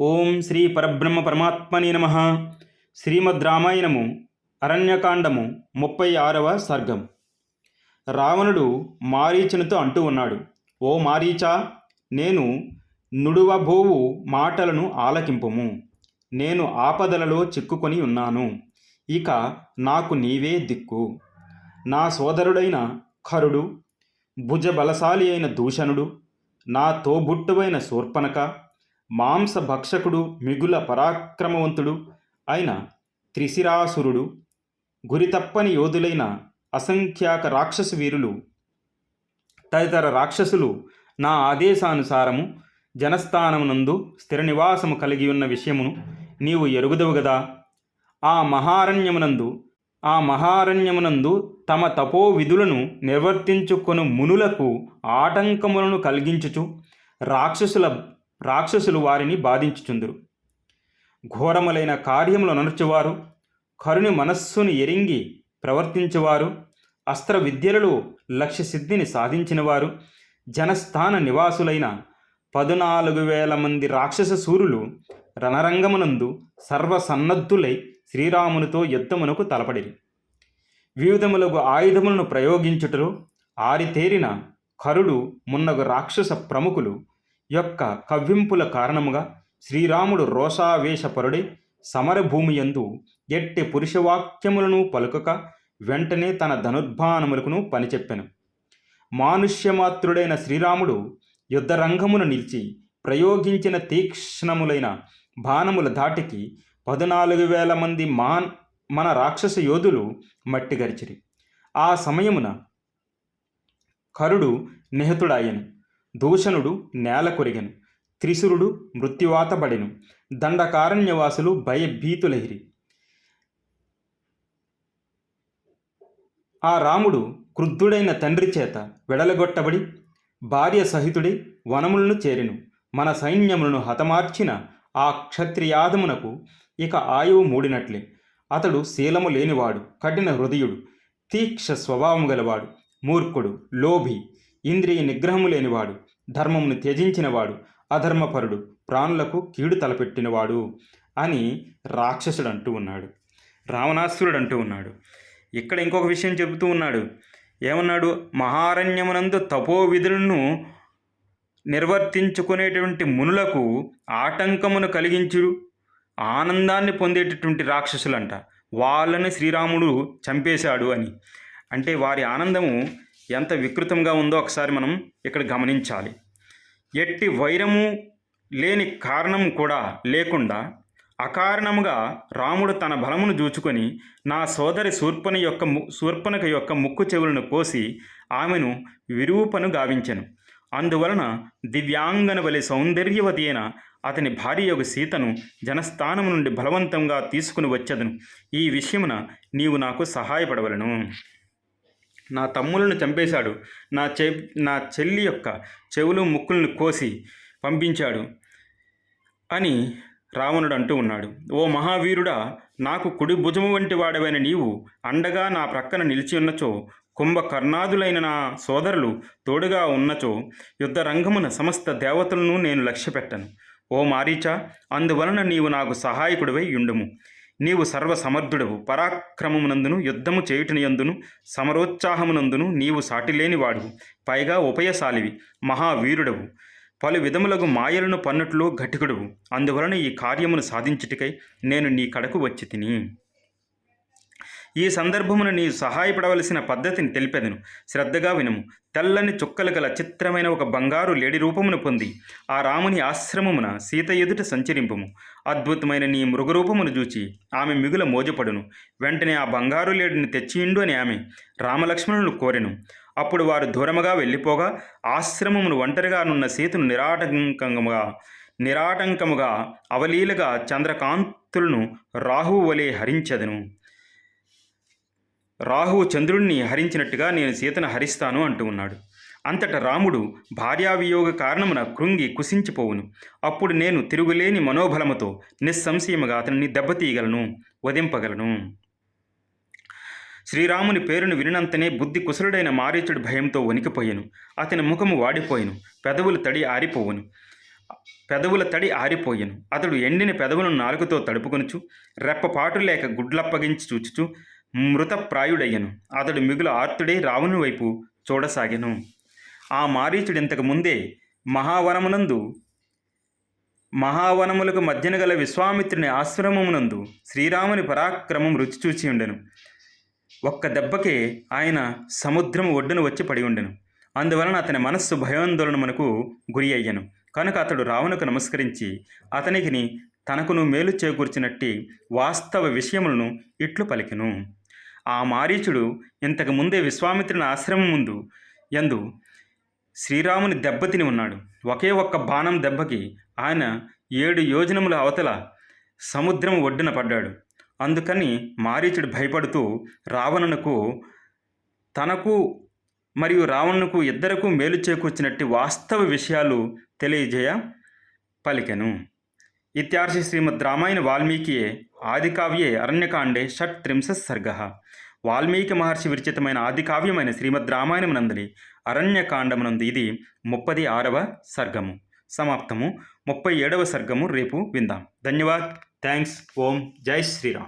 ఓం శ్రీ పరబ్రహ్మ పరమాత్మని నమ. శ్రీమద్ రామాయణము అరణ్యకాండము ముప్పై ఆరవ సర్గం. రావణుడు మారీచునితో అంటూ ఉన్నాడు ఓ మారీచా నేను నుడువబోవు మాటలను ఆలకింపుము. నేను ఆపదలలో చిక్కుకొని ఉన్నాను. ఇక నాకు నీవే దిక్కు. నా సోదరుడైన ఖరుడు భుజబలశాలి అయిన దూషణుడు నా తోబుట్టువైన శూర్పణక మాంస భక్షకుడు మిగుల పరాక్రమవంతుడు అయిన త్రిశిరాసురుడు గురితప్పని యోధులైన అసంఖ్యాక రాక్షసు వీరులు తదితర రాక్షసులు నా ఆదేశానుసారము జనస్థానమునందు స్థిర నివాసము కలిగి ఉన్న విషయమును నీవు ఎరుగుదవు గదా? ఆ మహారణ్యమునందు ఆ మహారణ్యమునందు తమ తపో విధులను నిర్వర్తించుకొను మునులకు ఆటంకములను కలిగించుచు రాక్షసుల రాక్షసులు వారిని బాధించుచుందురు. ఘోరములైన కార్యములు నడుచువారు కరుని మనస్సును ఎరింగి ప్రవర్తించేవారు అస్త్ర విద్యలలో లక్ష్య సిద్ధిని సాధించినవారు జనస్థాన నివాసులైన పదునాలుగు వేల మంది రాక్షస సూరులు రణరంగమునందు సర్వసన్నద్ధులై శ్రీరామునితో యుద్ధమునకు తలపడిరి. వివిధములకు ఆయుధములను ప్రయోగించుటలో ఆరితేరిన కరుడు మున్నగు రాక్షస ప్రముఖులు యొక్క కవ్వింపుల కారణముగా శ్రీరాముడు రోషావేశపరుడై సమరభూమియందు ఎట్టి పురుషవాక్యములను పలుకక వెంటనే తన ధనుర్బాణములకును పనిచెప్పెను. మానుష్యమాత్రుడైన శ్రీరాముడు యుద్ధరంగమును నిలిచి ప్రయోగించిన తీక్ష్ణములైన బాణముల ధాటికి పద్నాలుగు వేల మంది మాన్ మన రాక్షస యోధులు మట్టిగరిచిరి ఆ సమయమున కరుడు నిహతుడాయను దూషణుడు నేల కొరిగెను. త్రిశురుడు మృత్యువాతబడెను. దండకారణ్యవాసులు భయభీతులహిరి ఆ రాముడు క్రుద్ధుడైన తండ్రి చేత వెడలగొట్టబడి భార్య సహితుడై వనములను చేరెను. మన సైన్యములను హతమార్చిన ఆ క్షత్రియాదమునకు ఇక ఆయువు మూడినట్లే. అతడు శీలము లేనివాడు కఠిన హృదయుడు తీక్ష స్వభావం గలవాడు మూర్ఖుడు లోభి ఇంద్రియ నిగ్రహము లేనివాడు ధర్మమును త్యజించినవాడు అధర్మపరుడు ప్రాణులకు కీడు తలపెట్టినవాడు అని రాక్షసుడు అంటూ ఉన్నాడు. రావణాసురుడు అంటూ ఉన్నాడు. ఇక్కడ ఇంకొక విషయం చెబుతూ ఉన్నాడు. ఏమన్నాడు? మహారణ్యమునందు తపో విధులను నిర్వర్తించుకునేటువంటి మునులకు ఆటంకమును కలిగించుడు ఆనందాన్ని పొందేటటువంటి రాక్షసులంట. వాళ్ళని శ్రీరాముడు చంపేశాడు అని. అంటే వారి ఆనందము ఎంత వికృతంగా ఉందో ఒకసారి మనం ఇక్కడ గమనించాలి. ఎట్టి వైరము లేని కారణం కూడా లేకుండా అకారణముగా రాముడు తన బలమును జూచుకొని నా సోదరి శూర్పణ యొక్క ము శూర్పణక యొక్క ముక్కు చెవులను కోసి ఆమెను విరూపను గావించెను. అందువలన దివ్యాంగన వలె సౌందర్యవతి అయిన అతని భార్య యొక్క సీతను జనస్థానము నుండి బలవంతంగా తీసుకుని వచ్చదను. ఈ విషయమున నీవు నాకు సహాయపడవలను. నా తమ్ములను చంపేశాడు. నా చె నా చెల్లి యొక్క చెవులు ముక్కులను కోసి పంపించాడు అని రావణుడు అంటూ ఉన్నాడు. ఓ మహావీరుడా నాకు కుడి భుజము వంటి వాడవైన నీవు అండగా నా ప్రక్కన నిలిచి ఉన్నచో కుంభకర్ణాదులైన నా సోదరులు తోడుగా ఉన్నచో యుద్ధ రంగమున సమస్త దేవతలను నేను లక్ష్యపెట్టను. ఓ మారీచా అందువలన నీవు నాకు సహాయకుడివై యుండుము నీవు సర్వసమర్థుడవు. పరాక్రమమునందును యుద్ధము చేయుటనియందును సమరోత్సాహమునందును నీవు సాటిలేనివాడువు. పైగా ఉపయశాలివి మహావీరుడవు. పలు విధములకు మాయలను పన్నుట్లు ఘటికుడువు. అందువలన ఈ కార్యమును సాధించుటకై నేను నీ కడకు వచ్చి తిని ఈ సందర్భమున నీ సహాయపడవలసిన పద్ధతిని తెలిపెదను. శ్రద్ధగా వినుము. తెల్లని చుక్కలు గల చిత్రమైన ఒక బంగారు లేడి రూపమును పొంది ఆ రాముని ఆశ్రమమున సీత ఎదుట సంచరింపుము. అద్భుతమైన నీ మృగరూపమును చూచి ఆమె మిగుల మోజపడును. వెంటనే ఆ బంగారు లేడిని తెచ్చియిండు అని ఆమె రామలక్ష్మణులు కోరెను. అప్పుడు వారు దూరముగా వెళ్ళిపోగా ఆశ్రమమును ఒంటరిగా నున్న సీతను నిరాటంకముగా నిరాటంకముగా అవలీలగా చంద్రకాంతులను రాహువు వలె హరించదను. రాహువు చంద్రుణ్ణి హరించినట్టుగా నేను సీతను హరిస్తాను అంటూ ఉన్నాడు. అంతట రాముడు భార్యావియోగ కారణమున కృంగి కుసించిపోవును. అప్పుడు నేను తిరుగులేని మనోబలముతో నిస్సంశయముగా అతనిని దెబ్బతీయగలను వధింపగలను. శ్రీరాముని పేరును వినినంతనే బుద్ధి కుశలుడైన మారీచుడు భయంతో వణికిపోయెను. అతని ముఖము వాడిపోయెను. పెదవులు తడి ఆరిపోవును. పెదవుల తడి ఆరిపోయెను. అతడు ఎండిన పెదవులను నాలుగుతో తడుపుకొనుచు రెప్పపాటు లేక గుడ్లప్పగించి చూచుచు మృతప్రాయుడయ్యను. అతడు మిగులు ఆర్తుడే రావణు వైపు చూడసాగెను. ఆ మారీచుడు ఇంతకు ముందే మహావనమునందు మహావనములకు మధ్యన గల విశ్వామిత్రుని ఆశ్రమమునందు శ్రీరాముని పరాక్రమం రుచి చూచి ఉండెను. ఒక్క దెబ్బకే ఆయన సముద్రం ఒడ్డున వచ్చి పడి ఉండెను. అందువలన అతని మనస్సు భయాందోళనమునకు గురి అయ్యను. కనుక అతడు రావణుకు నమస్కరించి అతనికి తనకును మేలు చేకూర్చినట్టి వాస్తవ విషయములను ఇట్లు పలికెను. ఆ మారీచుడు ఇంతకు ముందే విశ్వామిత్రుని ఆశ్రమం ముందు యందు శ్రీరాముని దెబ్బతిని ఉన్నాడు. ఒకే ఒక్క బాణం దెబ్బకి ఆయన ఏడు యోజనముల అవతల సముద్రం ఒడ్డున పడ్డాడు. అందుకని మారీచుడు భయపడుతూ రావణునకు తనకు మరియు రావణునకు ఇద్దరకు మేలు చేకూర్చినట్టు వాస్తవ విషయాలు తెలియజేయ పలికెను. ఇత్యార్షి శ్రీమద్ రామాయణ వాల్మీకి ఆదికావ్యే అరణ్యకాండే షట్ త్రింశ సర్గ వాల్మీకి మహర్షి విరచితమైన ఆదికావ్యమైన శ్రీమద్ రామాయణమునందలి అరణ్యకాండమునందు ఇది ముప్పది ఆరవ సర్గము. సమాప్తము. ముప్పై ఏడవ సర్గము రేపు విందాం. ధన్యవాద్. థ్యాంక్స్. ఓం. జై శ్రీరామ్.